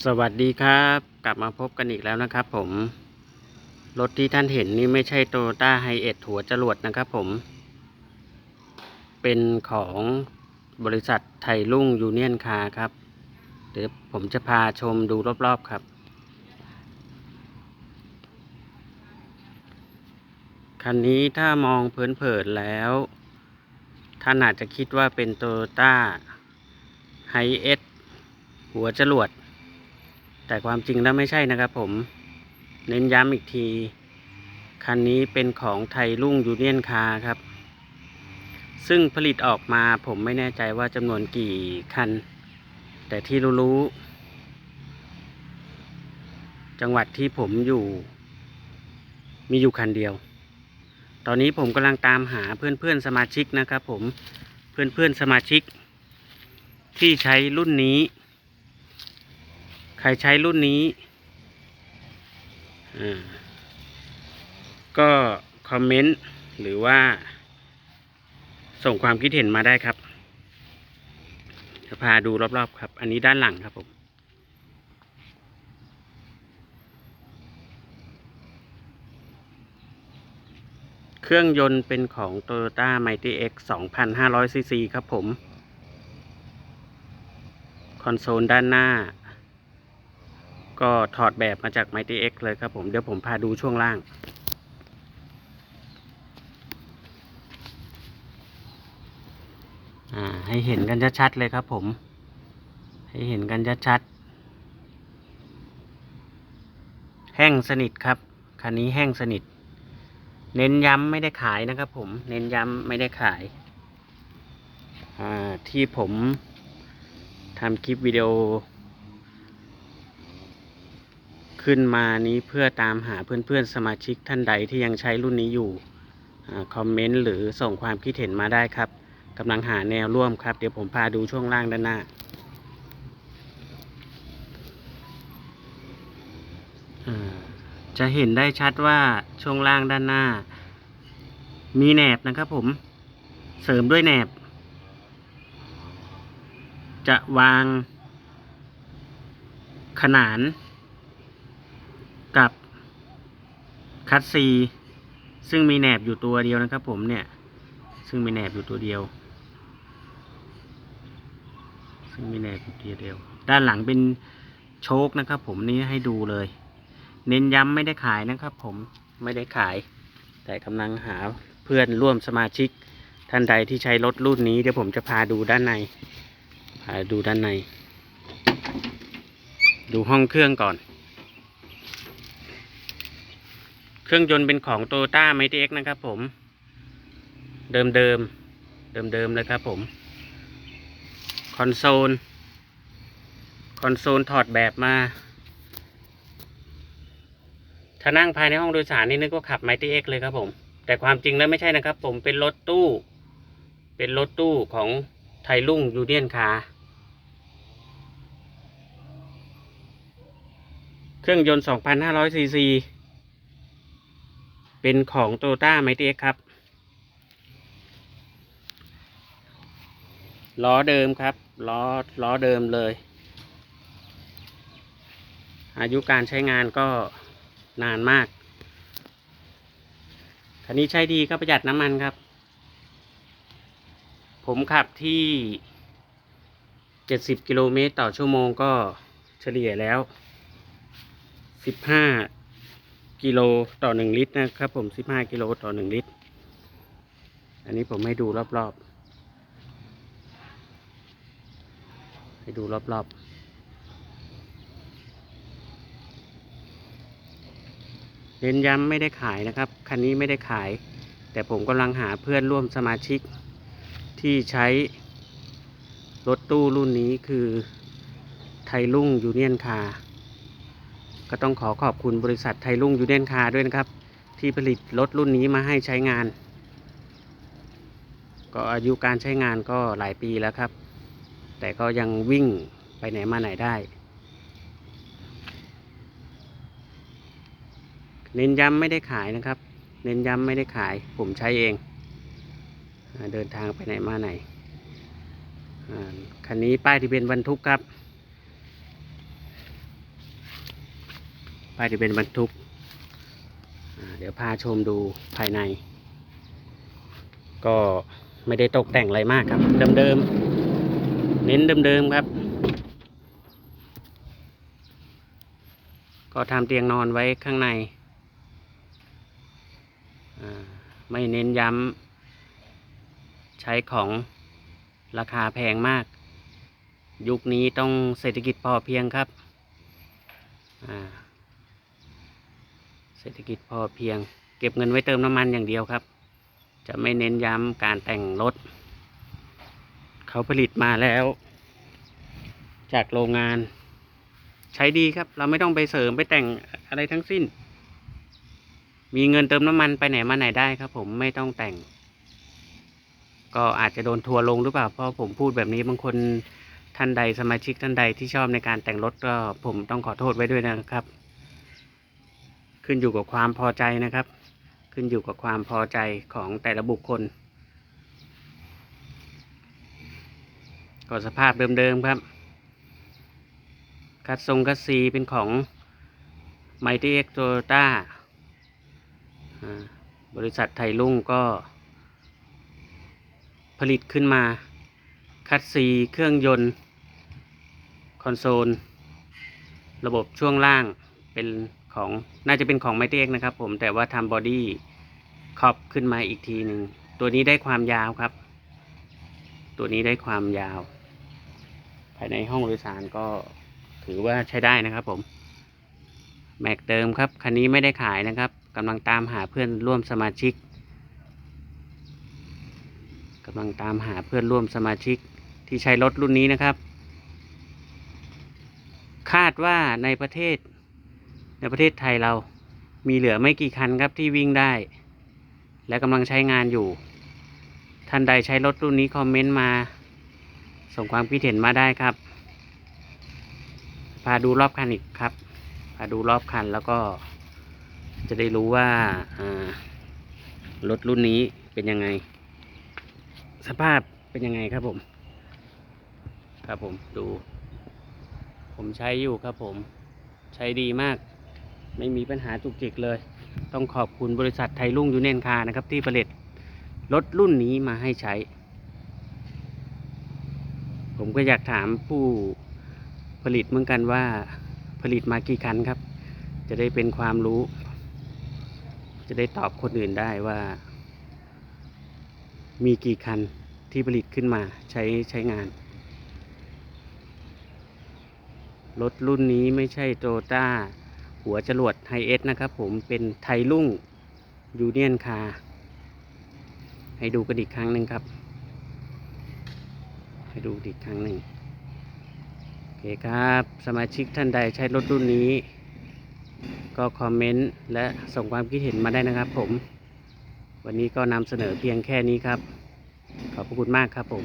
สวัสดีครับ กลับมาพบกันอีกแล้วนะครับผม รถที่ท่านเห็นนี่ไม่ใช่โตโยต้าไฮเอทหัวจรวดนะครับผม เป็นของบริษัทไทยรุ่งยูเนียนคาครับ เดี๋ยวผมจะพาชมดูรอบๆครับ คันนี้ถ้ามองเผินๆแล้ว ท่านอาจจะคิดว่าเป็นโตโยต้าไฮเอทหัวจรวด แต่ความจริงแล้วไม่ใช่นะครับผม เน้นย้ำอีกที คันนี้เป็นของไทยรุ่งยูเนียนคาครับ ซึ่งผลิตออกมาผมไม่แน่ใจว่าจำนวนกี่คัน แต่ที่รู้ๆจังหวัดที่ผมอยู่ มีอยู่คันเดียว ตอนนี้ผมกำลังตามหาเพื่อนๆสมาชิกนะครับผม เพื่อนๆสมาชิกที่ใช้รุ่นนี้ ใครใช้รุ่นนี้อ่าก็คอมเมนต์หรือว่า ส่งความคิดเห็นมาได้ครับจะพาดูรอบๆครับ อันนี้ด้านหลังครับผมเครื่องยนต์เป็นของ Toyota Mighty X 2,500 cc ครับผม คอนโซลด้านหน้า ก็ถอดแบบมาจาก Mighty X เลยครับผมเดี๋ยวผมพาดูช่วงล่างอ่าให้เห็นกันชัดๆเลยครับผม ให้เห็นกันชัดๆแห้งสนิทครับ คันนี้แห้งสนิท เน้นย้ำไม่ได้ขายนะครับผม เน้นย้ำไม่ได้ขายอ่าที่ผมทำคลิปวิดีโอ ขึ้นมานี้เพื่อตามหาเพื่อนๆสมาชิกท่านใดที่ยังใช้รุ่นนี้อยู่คอมเมนต์หรือส่งความคิดเห็นมาได้ครับกำลังหาแนวร่วมครับ เดี๋ยวผมพาดูช่วงล่างด้านหน้า จะเห็นได้ชัดว่าช่วงล่างด้านหน้า มีแหนบนะครับผมเสริมด้วยแหนบ จะวางขนาน กับคัตซีซึ่งมีแหนบอยู่ตัวเดียวนะครับผมเนี่ย ซึ่งมีแหนบอยู่ตัวเดียว ซึ่งมีแหนบอยู่ตัวเดียว ด้านหลังเป็นโชคนะครับ ผมนี่ให้ดูเลย เน้นย้ำไม่ได้ขายนะครับ ผมไม่ได้ขาย แต่กำลังหาเพื่อนร่วมสมาชิกท่านใดที่ใช้รถรุ่นนี้เดี๋ยวผมจะพาดูด้านใน พาดูด้านใน ดูห้องเครื่องก่อน เครื่องยนต์เป็นของ t o y o t a m i t X นะครับผม เดิมเดิมเดิมเดิมเลยครับผม คอนโซล คอนโซลถอดแบบมา ถ้านั่งภายในห้องโดยสารนี่นึกว่าขับ Mighty X เลยครับผม แต่ความจริงแล้วไม่ใช่นะครับผมเป็นรถตู้ เป็นรถตู้ของไทยรุ่งยูเนียนคาร์เครื่องยนต์ 2,500ซีซี เป็นของ Toyota m i g h t X ครับ ล้อเดิมครับ ล้อล้อเดิมเลย อายุการใช้งานก็นานมาก คันนี้ใช้ดีก็ประหยัดน้ำมันครับ ผมขับที่ 70 กิโลเมตรต่อชั่วโมงก็เฉลี่ยแล้วสิบห้า กิโลต่อหนึ่งลิตรนะครับ ผมสิบห้ากิโลต่อหนึ่งลิตร อันนี้ผมให้ดูรอบๆ ให้ดูรอบๆเน้นย้ำไม่ได้ขายนะครับ คันนี้ไม่ได้ขาย แต่ผมกำลังหาเพื่อนร่วมสมาชิก ที่ใช้ รถตู้รุ่นนี้คือไทยรุ่งยูเนียนคาร์ ก็ต้องขอขอบคุณบริษัทไทยรุ่งยูเนียนคาร์ด้วยนะครับ ที่ผลิตรถรุ่นนี้มาให้ใช้งาน ก็อายุการใช้งานก็หลายปีแล้วครับ แต่ก็ยังวิ่งไปไหนมาไหนได้ เน้นย้ำไม่ได้ขายนะครับ เน้นย้ำไม่ได้ขายผมใช้เอง เดินทางไปไหนมาไหนคันนี้ป้ายทะเบียนบรรทุกครับ ภายในเป็นบรรทุก เดี๋ยวพาชมดูภายใน ก็ไม่ได้ตกแต่งอะไรมากครับ เดิมๆ เน้นเดิมๆครับ ก็ทำเตียงนอนไว้ข้างใน ไม่เน้นย้ำใช้ของราคาแพงมาก ยุคนี้ต้องเศรษฐกิจพอเพียงครับ อ่า เศรษฐกิจพอเพียง เก็บเงินไว้เติมน้ำมันอย่างเดียวครับ จะไม่เน้นย้ำการแต่งรถ เขาผลิตมาแล้ว จากโรงงาน ใช้ดีครับ เราไม่ต้องไปเสริมไปแต่งอะไรทั้งสิ้น มีเงินเติมน้ำมันไปไหนมาไหนได้ครับ ผมไม่ต้องแต่ง ก็อาจจะโดนทัวร์ลงหรือเปล่าเพราะผมพูดแบบนี้บางคนท่านใดสมาชิกท่านใดที่ชอบในการแต่งรถก็ผมต้องขอโทษไว้ด้วยนะครับ ขึ้นอยู่กับความพอใจนะครับ ขึ้นอยู่กับความพอใจของแต่ละบุคคล ก็สภาพเดิมๆครับ คัดทรงคัดซีเป็นของ Mighty X Toyota อ่าบริษัทไทยลุ่งก็ ผลิตขึ้นมา คัดซีเครื่องยนต์ คอนโซล ระบบช่วงล่างเป็น ของน่าจะเป็นของ Mighty X นะครับ ผมแต่ว่าทำบอดี้ครอบขึ้นมาอีกทีหนึ่งตัวนี้ได้ความยาวครับ ตัวนี้ได้ความยาว ภายในห้องโดยสารก็ถือว่าใช้ได้นะครับ ผม แม็กเดิมครับคันนี้ไม่ได้ขายนะครับกำลังตามหาเพื่อนร่วมสมาชิกกำลังตามหาเพื่อนร่วมสมาชิกที่ใช้รถรุ่นนี้นะครับ คาดว่าในประเทศ ในประเทศไทยเรามีเหลือไม่กี่คันครับที่วิ่งได้ และกำลังใช้งานอยู่ ท่านใดใช้รถรุ่นนี้คอมเมนต์มา ส่งความคิดเห็นมาได้ครับ พาดูรอบคันอีกครับ พาดูรอบคันแล้วก็ จะได้รู้ว่าอ่ารถรุ่นนี้เป็นยังไง สภาพเป็นยังไงครับผม ครับผมดู ผมใช้อยู่ครับผม ใช้ดีมาก ไม่มีปัญหาจุกจิกเลย ต้องขอบคุณบริษัทไทยรุ่งยูเนียนคานะครับ ที่ผลิตรถรุ่นนี้มาให้ใช้ ผมก็อยากถามผู้ผลิตเหมือนกันว่าผลิตมากี่คันครับ จะได้เป็นความรู้ จะได้ตอบคนอื่นได้ว่า มีกี่คันที่ผลิตขึ้นมาใช้ใช้งานรถรุ่นนี้ไม่ใช่โตต้า หัวจรวดไฮเอสนะครับผมเป็นไทยรุ่งยูเนียนคาร์ให้ดูกันอีกครั้งหนึ่งครับ ให้ดูอีกครั้งหนึ่งโอเคครับ สมาชิกท่านใดใช้รถรุ่นนี้ ก็คอมเมนต์และส่งความคิดเห็นมาได้นะครับผม วันนี้ก็นำเสนอเพียงแค่นี้ครับ ขอบพระคุณมากครับผม